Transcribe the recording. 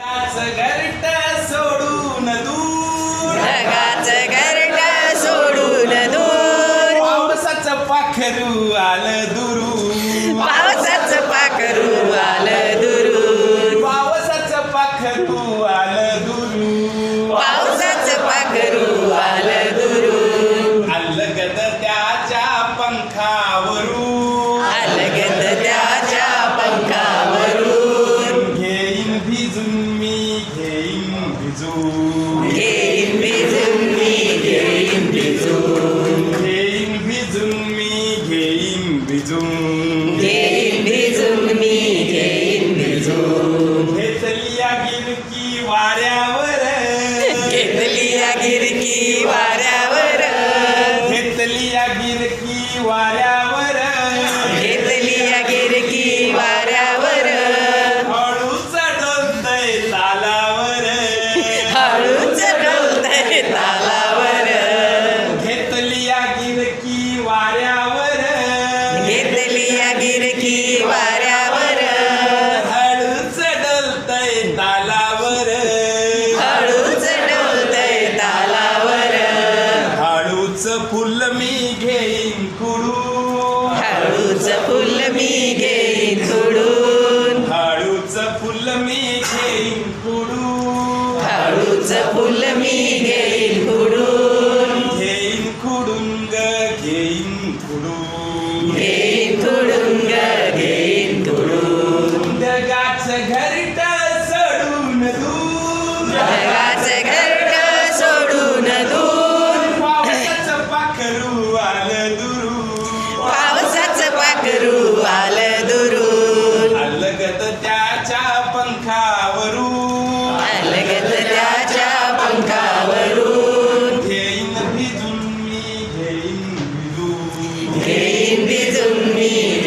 काच घरट सोडून दूर. घरट सोडून दूर. पावसाचं पाखरू आलं दुरू. घेईन भिजून घेईन भिजून मी घेईन भिजून घेईन भिजून मी घेईन भिजून घेईन भिजून मी घेईन भिजून घेतली या गिरकी वाऱ्यावर घेतली या गिरकी वाऱ्यावर. घेतली या गिरकी वाऱ्यावर. लेखी वाऱ्यावर. हळूच डलतय तालावर. हळूच डलतय तालावर. हळूच मी घेईन कुडून हळूच फुल मी घेईन कुडून हळूच फुल मी घेईन कुडून हळूच फुल मी घेईन कुडून घेईन कुडून घेईन कुडून घेईन कुडून पंखावरून. अलगदऱ्याच्या पंखावरून. घेईन भिजून मी घेईन भिजून. घेईन भिजून मी.